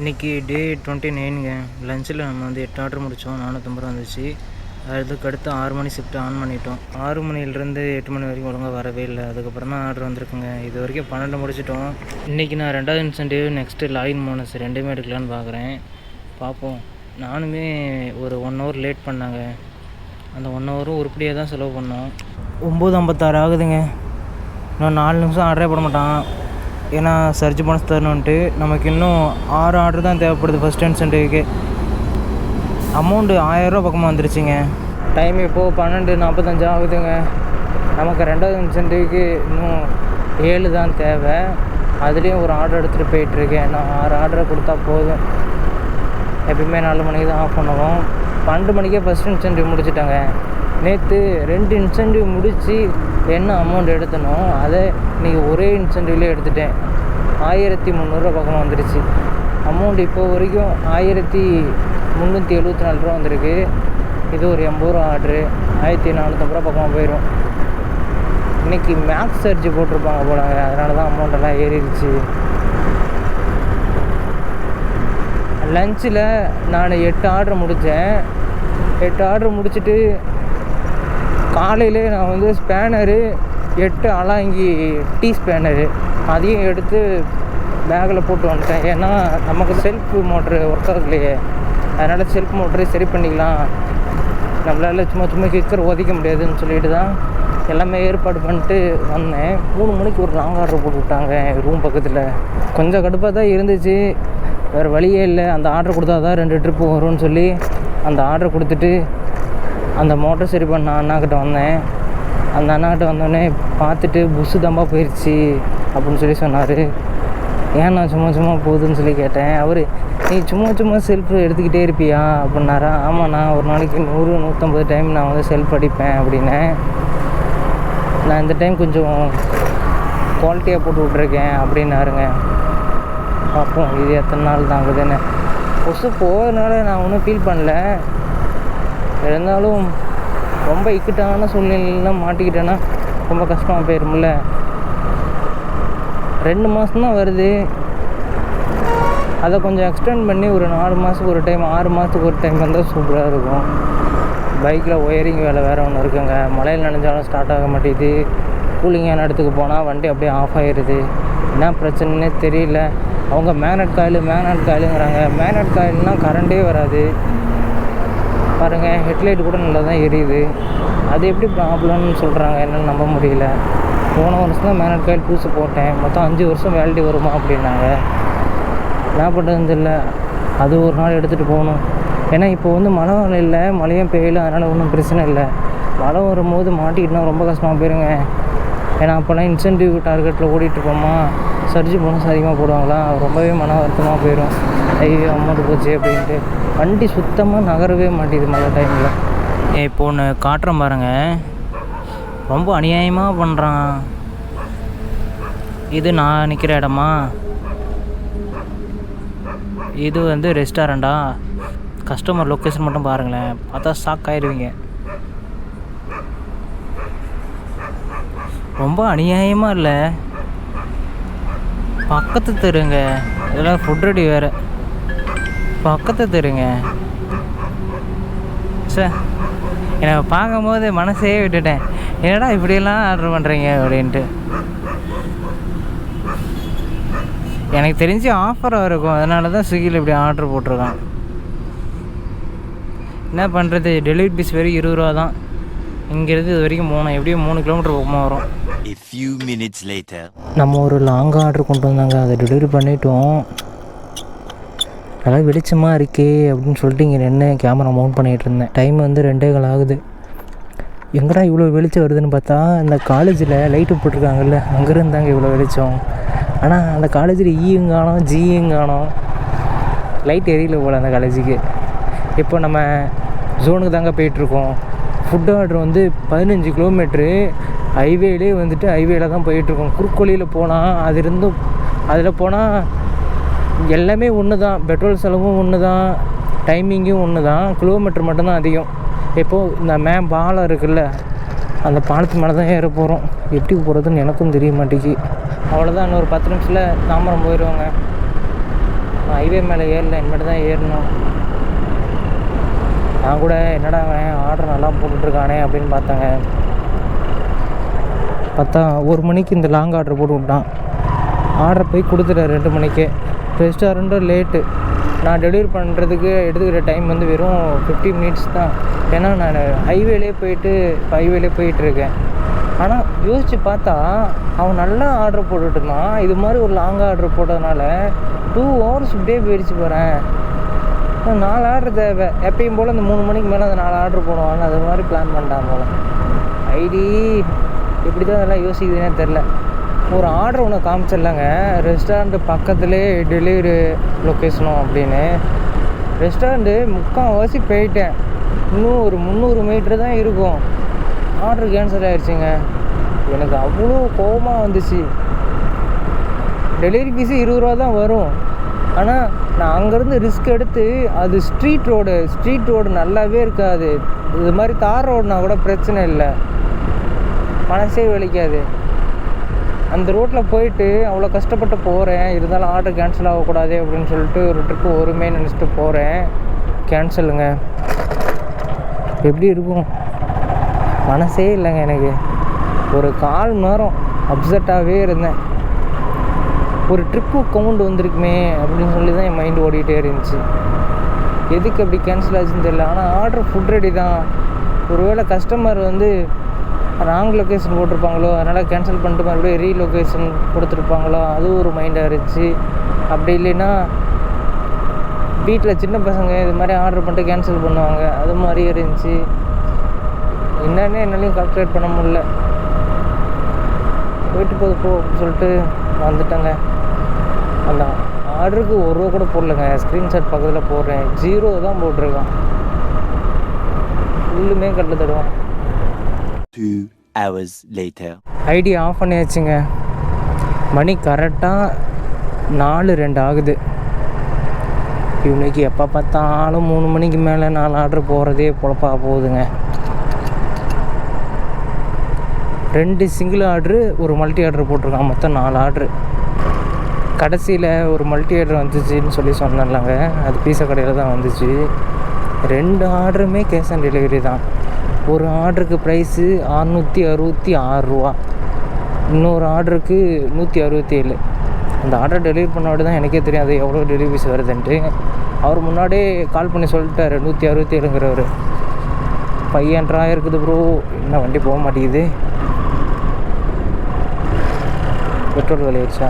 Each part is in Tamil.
இன்றைக்கி டே டுவெண்ட்டி நைனுங்க லஞ்சில் நம்ம வந்து எட்டு ஆர்டர் முடித்தோம் நானூற்றம்பது ரூபா வந்துச்சு அதுக்கு அடுத்து ஆறு மணி ஷிஃப்ட் ஆன் பண்ணிட்டோம். ஆறு மணிலேருந்து எட்டு மணி வரைக்கும் ஒழுங்காக வரவே இல்லை. அதுக்கப்புறம் தான் ஆர்டர் வந்திருக்குங்க. இது வரைக்கும் பன்னெண்டு முடிச்சிட்டோம். இன்றைக்கி நான் ரெண்டாவது இன்சென்டிவ் நெக்ஸ்ட்டு லாகின் போனஸ் ரெண்டுமே எடுக்கலான்னு பார்க்குறேன் பார்ப்போம் நானுமே ஒரு ஒன் ஹவர் லேட் பண்ணாங்க. அந்த ஒன் ஹவரும் உருப்படியாக தான் செலவு பண்ணோம். ஒம்பது ஐம்பத்தாறு ஆகுதுங்க. இன்னும் நாலு நிமிஷம் ஆர்டரே போட மாட்டான். ஏன்னா சர்ச் பண்ண தரணுன்ட்டு நமக்கு இன்னும் ஆறு ஆர்டர் தான் தேவைப்படுது ஃபஸ்ட் இன்சென்டிவ்க்கு அமௌண்ட்டு ஆயிரரூவா பக்கமாக வந்துருச்சுங்க. டைம் இப்போது பன்னெண்டு நாற்பத்தஞ்சு ஆகுதுங்க. நமக்கு ரெண்டாவது இன்சென்டிவ்க்கு இன்னும் ஏழு தான் தேவை. அதுலேயும் ஒரு ஆர்டர் எடுத்துகிட்டு போயிட்டுருக்கேன். நான் ஆறு ஆர்டரை கொடுத்தா போதும். எப்பயுமே நாலு மணிக்கு தான் ஆஃப் பண்ணுவோம். பன்னெண்டு மணிக்கே ஃபஸ்ட் இன்சென்டிவ் முடிச்சிட்டாங்க. நேற்று ரெண்டு இன்சென்டிவ் முடித்து என்ன அமௌண்ட் எடுத்தனோ அதை இன்றைக்கி ஒரே இன்சென்டிவ்லேயே எடுத்துட்டேன். ஆயிரத்தி முந்நூறுரூவா பக்கம் வந்துடுச்சு அமௌண்ட் இப்போ வரைக்கும் ஆயிரத்தி முந்நூற்றி எழுபத்தி நாலு ரூபா வந்திருக்கு. இது ஒரு எண்பது ரூபா ஆர்ட்ரு ஆயிரத்தி நானூற்றம்பது ரூபா பக்கமாக போயிடும் இன்றைக்கி மேக்ஸ் சர்ஜி போட்டிருப்பாங்க போலாங்க. அதனால தான் அமௌண்ட் எல்லாம் ஏறிடுச்சு. லஞ்சில் நான் எட்டு ஆர்டர் முடித்தேன் எட்டு ஆர்டர் முடிச்சுட்டு காலையிலே நான் வந்து ஸ்பேனரு எட்டு அலாங்கி டீ ஸ்பேனரு அதையும் எடுத்து பேக்கில் போட்டு வந்துட்டேன். ஏன்னா நமக்கு செல்ஃப் மோட்ரு ஒர்க் ஆகலையே. அதனால் செல்ஃப் மோட்ரு சரி பண்ணிக்கலாம். நம்மளால் சும்மா சும்மா கிக்கர் ஒதைக்க முடியாதுன்னு சொல்லிட்டு தான் எல்லாமே ஏற்பாடு பண்ணிட்டு வந்தேன். மூணு மணிக்கு ஒரு லாங் ஆர்டர் போட்டு விட்டாங்க ரூம் பக்கத்தில். கொஞ்சம் கடுப்பாக தான் இருந்துச்சு. வேறு வழியே இல்லை. அந்த ஆர்டர் கொடுத்தா தான் ரெண்டு ட்ரிப்பு வரும்னு சொல்லி அந்த ஆர்டர் கொடுத்துட்டு அந்த மோட்டர் சரி பண்ண அண்ணாக்கிட்ட வந்தேன். அந்த அண்ணாக்கிட்ட வந்தோடனே பார்த்துட்டு புஸ்ஸு தம்பா போயிடுச்சு அப்படின்னு சொல்லி சொன்னார். ஏன் நான் சும்மா சும்மா போகுதுன்னு சொல்லி கேட்டேன். அவர் நீ சும்மா சும்மா செல்ஃப் எடுத்துக்கிட்டே இருப்பியா? அப்படின்னாரா ஆமாண்ணா ஒரு நாளைக்கு நூறு நூற்றம்பது டைம் நான் வந்து செல்ஃப் அடிப்பேன் அப்படின்னேன். நான் இந்த டைம் கொஞ்சம் குவாலிட்டியாக போட்டு விட்ருக்கேன் அப்படின்னாருங்க. பார்ப்போம் இது எத்தனை நாள் தாங்குதுன்னு. கொசு போகிறதுனால நான் ஒன்றும் ஃபீல் பண்ணல. இருந்தாலும் ரொம்ப இக்கட்டான சூழ்நிலைலாம் மாட்டிக்கிட்டேன்னா ரொம்ப கஷ்டமாக போயிருமில்ல ரெண்டு மாதம் தான் வருது. அதை கொஞ்சம் எக்ஸ்டெண்ட் பண்ணி ஒரு நாலு மாதத்துக்கு ஒரு டைம் ஆறு மாதத்துக்கு ஒரு டைம் வந்தால் சூப்பராக இருக்கும். பைக்கில் ஒயரிங் வேலை வேறு ஒன்று இருக்குங்க. மழையில் நனைஞ்சாலும் ஸ்டார்ட் ஆக மாட்டேங்குது. கூலிங்கான இடத்துக்கு போனால் வண்டி அப்படியே ஆஃப் ஆகிடுது என்ன பிரச்சனைனே தெரியல. அவங்க மேக்னட் காயில் மேக்னட் காயிலுங்கிறாங்க மேக்னட் காயில்னால் கரண்டே வராது. பாருங்கள் ஹெட்லைட் கூட நல்லா தான் எரியுது. அது எப்படி ப்ராப்ளம்னு சொல்கிறாங்க என்னென்னு நம்ப முடியல. போன வருஷம் தான் மேனட் காயில் புதுசு போட்டேன். மொத்தம் அஞ்சு வருஷம் வேலிட்டி வருமா அப்படின்னாங்க. என்ன பண்ணுறது இல்லை. அது ஒரு நாள் எடுத்துகிட்டு போகணும். ஏன்னா இப்போ வந்து மழை காலம் இல்லை மழையும் பெய்யல அதனால் ஒன்றும் பிரச்சனை இல்லை. மழை வரும்போது மாட்டிக்கிட்டுனா ரொம்ப கஷ்டமாக போயிருங்க. ஏன்னா அப்போல்லாம் இன்சென்டிவ் டார்கெட்டில் ஓடிட்டு இருப்போமா? சர்ஜி போனஸ் அதிகமாக போடுவாங்களா? ரொம்பவே மன வருத்தமாக போயிடும் ஐயோ அமௌண்ட் போச்சு அப்படின்ட்டு. வண்டி சுத்தமாக நகரவே மாட்டேது மழை டைமில் இப்போ ஒன்று காட்டுறேன் பாருங்க. ரொம்ப அநியாயமாக பண்ணுறான் இது நான் நிற்கிற இடமா? இது வந்து ரெஸ்டாரண்டா கஸ்டமர் லொக்கேஷன் மட்டும் பாருங்களேன். பார்த்தா ஷாக் ஆயிடுவீங்க ரொம்ப அநியாயமாக இல்லை? பக்கத்து தெருங்க. இதெல்லாம் ஃபுட் ரெடி வேறு. பக்கத்து தெருங்க. சே என்னை பார்க்கும்போது மனசே விட்டுட்டேன். என்னடா இப்படியெல்லாம் ஆர்டர் பண்ணுறீங்க அப்படின்ட்டு. எனக்கு தெரிஞ்சு ஆஃபராக இருக்கும். அதனால தான் ஸ்விக்கியில் இப்படி ஆர்டர் போட்டிருக்கான். என்ன பண்ணுறது டெலிவரி பீஸ் வெறும் இருபது ரூபா தான். இங்கேருந்து இது வரைக்கும் போனோம். எப்படியும் மூணு கிலோமீட்டர் பக்கமாக வரும். A few minutes later. நம்ம ஒரு லாங் ஆர்டர் கொண்டு வந்தாங்க. அதை டெலிவரி பண்ணிட்டோம். நல்லா வெளிச்சமாக இருக்கே அப்படின்னு சொல்லிட்டு இங்கே நின்று கேமரா மவுண்ட் பண்ணிகிட்டு இருந்தேன். டைம் வந்து ரெண்டே கால் ஆகுது. எங்கடா இவ்வளோ வெளிச்சம் வருதுன்னு பார்த்தா இந்த காலேஜில் லைட்டு போட்டிருக்காங்கல்ல அங்கேருந்து தாங்க இவ்வளோ வெளிச்சம். ஆனால் அந்த காலேஜில் ஈயும் e காணோம் ஜியும் காணோம். லைட் எரியல போல் அந்த காலேஜுக்கு இப்போ நம்ம ஜோனுக்கு தாங்க போயிட்டுருக்கோம் ஃபுட் ஆர்டர் வந்து பதினஞ்சு கிலோமீட்ரு ஹைவேலே வந்துட்டு ஹைவேல தான் போயிட்டுருக்கோம் குறுக்கோலியில் போனால் அது இருந்தும் அதில் போனால் எல்லாமே ஒன்று தான் பெட்ரோல் செலவும் ஒன்று தான் டைமிங்கும் ஒன்று தான் கிலோமீட்டர் மட்டும்தான் அதிகம். இப்போது இந்த மே பாலம் இருக்குல்ல அந்த பாலத்து மேலே தான் ஏற போகிறோம் எப்படி போகிறதுன்னு எனக்கும் தெரிய மாட்டேங்கி அவ்வளோதான் இன்னொரு பத்து நிமிஷத்தில் தாம்பரம் போயிடுவாங்க ஹைவே மேலே ஏறல இனிமேட்டு தான் ஏறணும். நான் கூட என்னடா அவன் ஆர்டர் நல்லா போட்டுட்ருக்கானே அப்படின்னு பார்த்தேங்க. பார்த்தா ஒரு மணிக்கு இந்த லாங் ஆர்டர் போட்டு விட்டான். ஆர்டர் போய் கொடுத்துட்டேன் ரெண்டு மணிக்கு. ரெஸ்டாரண்ட்டும் லேட்டு நான் டெலிவரி பண்ணுறதுக்கு எடுத்துக்கிற டைம் வந்து வெறும் ஃபிஃப்டி மினிட்ஸ் தான். ஏன்னா நான் ஹைவேலே போயிட்டு ஹைவேலே போயிட்டுருக்கேன் ஆனால் யோசித்து பார்த்தா அவன் நல்லா ஆர்டர் போட்டுட்டு இருந்தான். இது மாதிரி ஒரு லாங் ஆர்டர் போட்டதுனால டூ ஹவர்ஸ் இப்படியே போயிடுச்சு போகிறேன் நாலு ஆர்டர் தேவை. எப்பயும் போல் அந்த மூணு மணிக்கு மேலே அந்த நாலு ஆர்டர் போடுவான்னு அது மாதிரி பிளான் பண்ணிட்டான் போல. ஐடி எப்படி தான் அதெல்லாம் யோசிக்குதுன்னே தெரில ஒரு ஆர்டர் ஒன்று காமிச்சிடலாங்க. ரெஸ்டாரண்ட்டு பக்கத்துலேயே டெலிவரி லொக்கேஷனும் அப்படின்னு. ரெஸ்டாரண்ட்டு முக்கால்வாசி போயிட்டேன். இன்னும் ஒரு முந்நூறு மீட்ரு தான் இருக்கும். ஆர்டர் கேன்சல் ஆயிடுச்சுங்க எனக்கு அவ்வளோ கோபமாக வந்துச்சு. டெலிவரி ஃபீஸு இருபது ரூபா தான் வரும். ஆனால் நான் அங்கேருந்து ரிஸ்க் எடுத்து அது ஸ்ட்ரீட் ரோடு ஸ்ட்ரீட் ரோடு நல்லாவே இருக்காது. இது மாதிரி தார் ரோடுனா கூட பிரச்சனை இல்லை. மனசே வலிக்காது. அந்த ரோட்டில் போயிட்டு அவ்வளோ கஷ்டப்பட்டு போகிறேன் இருந்தாலும் ஆர்டர் கேன்சல் ஆகக்கூடாது அப்படின்னு சொல்லிட்டு ஒரு ட்ரிப்பு ஒருமே நினச்சிட்டு போகிறேன் கேன்சலுங்க எப்படி இருக்கும்? மனசே இல்லைங்க எனக்கு. ஒரு கால் மணி நேரம் அப்செட்டாகவே இருந்தேன். ஒரு ட்ரிப்பு கவுண்ட் வந்திருக்குமே அப்படின்னு சொல்லி தான் என் மைண்டு ஓடிக்கிட்டே இருந்துச்சு. எதுக்கு அப்படி கேன்சல் ஆச்சுன்னு தெரியல. ஆனால் ஆர்டர் ஃபுட் ரெடி தான். ஒருவேளை கஸ்டமர் வந்து ராங் லொக்கேஷன் போட்டிருப்பாங்களோ அதனால் கேன்சல் பண்ணிட்டு மறுபடியும் ரீலொக்கேஷன் கொடுத்துருப்பாங்களோ அதுவும் ஒரு மைண்டாக இருந்துச்சு. அப்படி இல்லைன்னா வீட்டில் சின்ன பசங்க இது மாதிரி ஆர்டர் பண்ணிட்டு கேன்சல் பண்ணுவாங்க. அது மாதிரி இருந்துச்சு. என்னென்ன என்னாலையும் கால்குலேட் பண்ண முடியல. போயிட்டு போது போ அப்படின்னு சொல்லிட்டு வந்துட்டேங்க. அந்த ஆர்டருக்கு ஒரு ரூபா கூட போடலங்க. ஸ்க்ரீன்ஷாட் பக்கத்தில் போடுறேன். ஜீரோ தான் போட்டிருக்கான். ஃபுல்லுமே கட்டில் தடுவான் two hours later ID off பண்ணியாச்சுங்க. மணி கரெக்டாக நாலு ரெண்டு ஆகுது. இவனுக்கு எப்போ பார்த்தாலும் மூணு மணிக்கு மேலே நாலு ஆர்டர் போகிறதே பொழப்பா போகுதுங்க. ரெண்டு சிங்கிள் ஆர்டரு ஒரு மல்டி ஆர்டர் போட்டிருக்கான் மொத்தம் நாலு ஆர்டரு கடைசியில் ஒரு மல்டி ஆர்டர் வந்துச்சுன்னு சொல்லி சொன்னாங்க அது பீஸா கடையில் தான் வந்துச்சு. ரெண்டு ஆர்டருமே கேஷ் ஆன் டெலிவரி தான். ஒரு ஆர்டருக்கு ப்ரைஸு அறநூற்றி அறுபத்தி ஆறு ரூபா. இன்னொரு ஆர்டருக்கு நூற்றி அறுபத்தி ஏழு அந்த ஆர்டர் டெலிவரி பண்ணோட தான் எனக்கே தெரியும் அது எவ்வளோ டெலிவரிஸ் வருதுன்ட்டு. அவர் முன்னாடியே கால் பண்ணி சொல்லிட்டாரு நூற்றி அறுபத்தி ஏழுங்கிறவர் பையன்றா இருக்குது ப்ரோ என்ன வண்டி போக மாட்டேங்குது? பெட்ரோல் விலையாச்சா?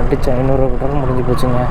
அடிச்சா ஐநூறுரூவா பெட்ரோல் முடிஞ்சு போச்சுங்க.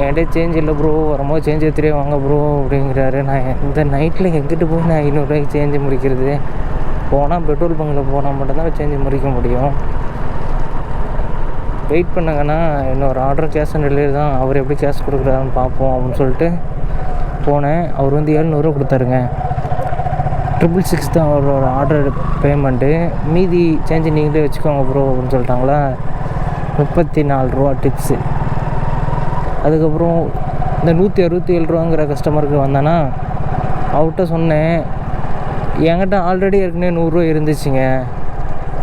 என்கிட்ட சேஞ்ச் இல்லை ப்ரோ வரும்போது சேஞ்ச் எடுத்துகிட்டே வாங்க ப்ரோ அப்படிங்கிறாரு. நான் இந்த நைட்டில் எங்கிட்டு போய் நான் ஐநூறுரூவாய்க்கு சேஞ்சு முடிக்கிறது? போனால் பெட்ரோல் பங்கில் போனால் மட்டும்தான் சேஞ்சு முடிக்க முடியும். வெயிட் பண்ணுங்கண்ணா. இன்னொரு ஆர்டர் கேஷ் ஆன் டெலிவரி தான். அவர் எப்படி கேஷ் கொடுக்குறாருன்னு பார்ப்போம் அப்படின்னு சொல்லிட்டு போனேன். அவர் வந்து ஏழ்நூறுவா கொடுத்தாருங்க. ட்ரிபிள் சிக்ஸ் தான் அவரோட ஆர்டர் பேமெண்ட்டு மீதி சேஞ்சு நீங்களே வச்சுக்கோங்க ப்ரோ அப்படின்னு சொல்லிட்டாங்களா? முப்பத்தி நாலு ரூபா டிப்ஸு அதுக்கப்புறம் இந்த நூற்றி அறுபத்தி ஏழு ரூபாங்கிற கஸ்டமருக்கு வந்தேன்னா அவர்கிட்ட சொன்னேன் என்கிட்ட ஆல்ரெடி ஏற்கனவே நூறுரூவா இருந்துச்சுங்க.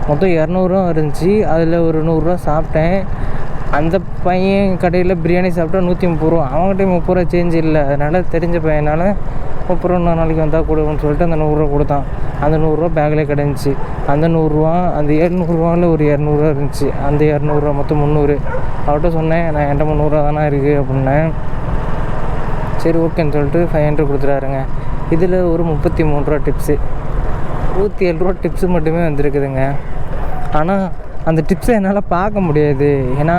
மொத்தம் இரநூறுவா இருந்துச்சு. அதில் ஒரு நூறுரூவா சாப்பிட்டேன். அந்த பையன் கடையில் பிரியாணி சாப்பிட்டா நூற்றி முப்பது ரூபா. அவங்ககிட்ட முப்பது ரூபா சேஞ்ச் இல்லை. அதனால் தெரிஞ்ச பையனால் முப்பது ரூபா இன்னொரு நாளைக்கு வந்தால் கொடுன்னு சொல்லிட்டு அந்த நூறுரூவா கொடுத்தான். அந்த நூறுரூவா பேக்கில் கிடந்துச்சு அந்த நூறுரூவா அந்த இரநூறுவாவில் ஒரு இரநூறுவா இருந்துச்சு. அந்த இரநூறுவா மொத்தம் முந்நூறு. அவர்கிட்ட சொன்னேன் நான் என்கிட்ட முந்நூறுவா தானே இருக்குது அப்படின்னேன். சரி ஓகேன்னு சொல்லிட்டு ஃபைவ் ஹண்ட்ரட் கொடுத்துட்டாருங்க. இதில் ஒரு முப்பத்தி மூணு ரூபா டிப்ஸு நூற்றி ஏழு ரூபா டிப்ஸு மட்டுமே வந்திருக்குதுங்க. ஆனால் அந்த டிப்ஸை என்னால் பார்க்க முடியாது. ஏன்னா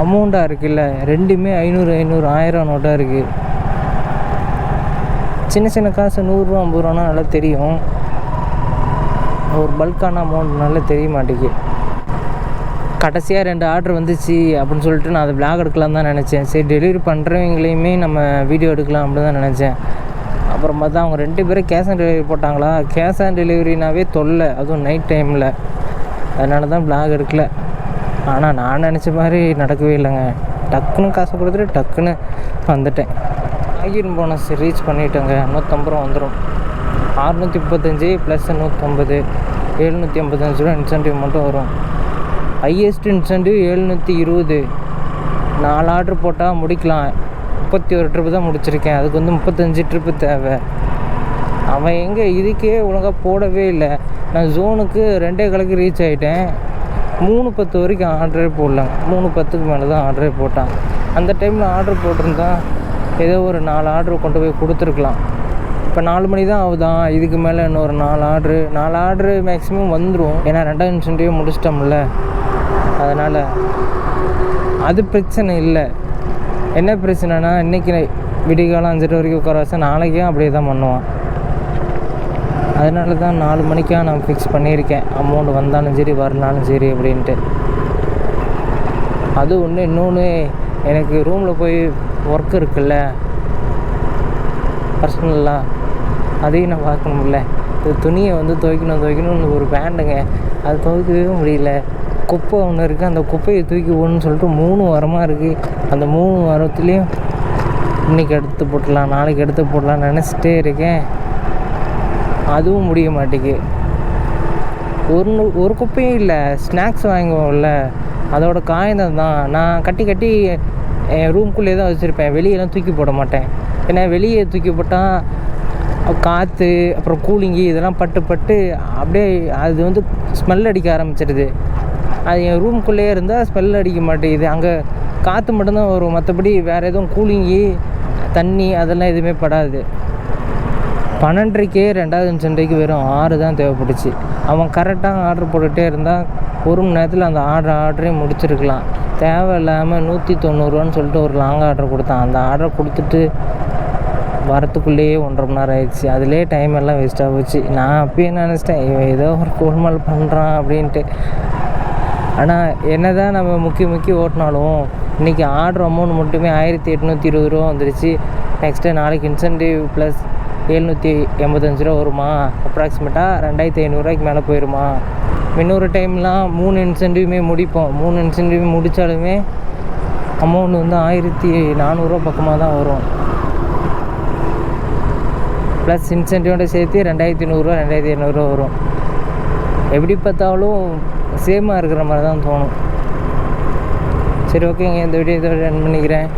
அமௌண்ட்டாக இருக்குல்ல. ரெண்டுமே ஐநூறு ஐநூறு ஆயிரம் நோட்டாக இருக்குது சின்ன சின்ன காசு நூறுரூவா ஐம்பது ரூபானா நல்லா தெரியும். ஒரு பல்கான அமௌண்ட் நல்லா தெரிய மாட்டேங்குது. கடைசியாக ரெண்டு ஆர்டர் வந்துச்சு அப்படின்னு சொல்லிட்டு நான் அதை விளாக் எடுக்கலாம் தான் நினச்சேன். சரி டெலிவரி பண்ணுறவங்களையுமே நம்ம வீடியோ எடுக்கலாம் அப்படின்னு தான் நினச்சேன். அப்புறம் பார்த்தா அவங்க ரெண்டு பேரும் கேஷ் ஆன் டெலிவரி போட்டாங்களா? கேஷ் ஆன் டெலிவரினாவே தொல்லை. அதுவும் நைட் டைமில் அதனால தான் பிளாக் எடுக்கல. ஆனால் நான் நினச்ச மாதிரி நடக்கவே இல்லைங்க. டக்குன்னு காசு கொடுத்துட்டு டக்குன்னு வந்துட்டேன். ஆகிரும் போனஸ் ரீச் பண்ணிட்டேங்க. நூற்றம்பது ரூபா வந்துடும் அறுநூற்றி முப்பத்தஞ்சு ப்ளஸ் நூற்றம்பது எழுநூற்றி ஐம்பத்தஞ்சு ரூபா இன்சென்டிவ் மட்டும் வரும். ஹையஸ்ட் இன்சென்டிவ் எழுநூற்றி இருபது. நாலு ஆர்ட்ரு போட்டால் முடிக்கலாம். முப்பத்தி ஒரு ட்ரிப்பு தான் முடிச்சிருக்கேன். அதுக்கு வந்து முப்பத்தஞ்சு ட்ரிப்பு தேவை. அவன் எங்கே இதுக்கே ஒழுங்காக போடவே இல்லை. நான் ஜோனுக்கு ரெண்டே கலக்கு ரீச் ஆகிட்டேன் மூணு பத்து வரைக்கும் ஆர்டரே போடலங்க. மூணு பத்துக்கு மேலே தான் ஆர்டரே போட்டான். அந்த டைமில் ஆர்டர் போட்டிருந்தா ஏதோ ஒரு நாலு ஆர்டர் கொண்டு போய் கொடுத்துருக்கலாம். இப்போ நாலு மணி தான் ஆகுதான் இதுக்கு மேலே இன்னொரு நாலு ஆர்டரு நாலு ஆர்டரு மேக்ஸிமம் வந்துடும் ஏன்னா ரெண்டாவது இன்சென்டிவ் முடிச்சிட்டோம்ல. அதனால் அது பிரச்சனை இல்லை. என்ன பிரச்சனைனா இன்றைக்கி விடிகாலம் அஞ்சரை வரைக்கும் உட்கார வச்சா நாளைக்கும் அப்படியே தான் பண்ணுவான். அதனால தான் நாலு மணிக்காக நான் ஃபிக்ஸ் பண்ணியிருக்கேன். அமௌண்ட் வந்தாலும் சரி வரலாலும் சரி அப்படின்ட்டு. அது ஒன்று இன்னொன்று எனக்கு ரூமில் போய் ஒர்க் இருக்குல்ல. பர்சனலாக அதையும் நான் பார்க்கணும்ல. இது துணியை வந்து துவைக்கணும் துவைக்கணும்னு ஒரு பேண்டுங்க அது துவைக்கவே முடியல. குப்பை ஒன்று இருக்குது அந்த குப்பையை தூக்கி போடணும்னு சொல்லிட்டு மூணு வாரமாக இருக்குது அந்த மூணு வாரத்துலேயும் இன்றைக்கி எடுத்து போட்டுடலாம் நாளைக்கு எடுத்து போடலாம்னு நினச்சிட்டே இருக்கேன். அதுவும் முடிய மாட்டேங்கு ஒரு ஒரு குப்பையும் இல்லை ஸ்நாக்ஸ் வாங்குவோம்ல அதோட காயந்தம் தான் நான் கட்டி கட்டி என் ரூம்குள்ளே தான் வச்சுருப்பேன். வெளியெல்லாம் தூக்கி போட மாட்டேன். ஏன்னா வெளியே தூக்கி போட்டால் காற்று அப்புறம் கூலிங்கு இதெல்லாம் பட்டு பட்டு அப்படியே அது வந்து ஸ்மெல் அடிக்க ஆரம்பிச்சிடுது அது என் ரூம்குள்ளேயே இருந்தால் ஸ்மெல் அடிக்க மாட்டேங்குது. அங்கே காற்று மட்டும்தான் வரும். மற்றபடி வேறு எதுவும் கூலிங்கு தண்ணி அதெல்லாம் எதுவுமே படாது. பன்னெண்டரைக்கே ரெண்டாவது இன்சென்ட்ரிக்கு வெறும் ஆறு தான் தேவைப்பட்டுச்சு. அவன் கரெக்டாக ஆர்டர் போட்டுகிட்டே இருந்தால் ஒரு மணி நேரத்தில் அந்த ஆர்டர் ஆர்டரே முடிச்சிருக்கலாம். தேவையில்லாமல் நூற்றி தொண்ணூறுவான்னு சொல்லிட்டு ஒரு லாங் ஆர்டர் கொடுத்தான். அந்த ஆர்டர் கொடுத்துட்டு வரத்துக்குள்ளேயே ஒன்றரை மணி நேரம் ஆயிடுச்சு. அதிலே டைம் எல்லாம் வேஸ்ட்டாக போச்சு. நான் அப்பயே நினச்சிட்டேன் இவன் ஏதோ ஒரு கோல்மால் பண்ணுறான் அப்படின்ட்டு. ஆனால் என்ன தான் நம்ம முக்கி முக்கி ஓட்டினாலும் இன்றைக்கி ஆர்டர் அமௌண்ட் மட்டுமே ஆயிரத்தி எட்நூற்றி இருபது ரூபா வந்துருச்சு. நெக்ஸ்ட்டு நாளைக்கு இன்சென்டிவ் ப்ளஸ் எழுநூற்றி எண்பத்தஞ்சு ரூபா வருமா? அப்ராக்சிமேட்டாக ரெண்டாயிரத்தி ஐநூறுரூவாய்க்கு மேலே போயிடுமா இன்னொரு டைம்லாம் மூணு இன்சென்டிவ்மே முடிப்போம். மூணு இன்சென்டிவ் முடித்தாலுமே அமௌண்ட் வந்து ஆயிரத்தி நானூறுரூவா பக்கமாக தான் வரும். ப்ளஸ் இன்சென்டிவோட சேர்த்து ரெண்டாயிரத்தி நூறுரூவா ரெண்டாயிரத்தி ஐநூறுரூவா வரும். எப்படி பார்த்தாலும் சேமாக இருக்கிற மாதிரி தான் தோணும். சரி ஓகேங்க இந்த வீடியோ இதோட ரன் பண்ணிக்கிறேன்.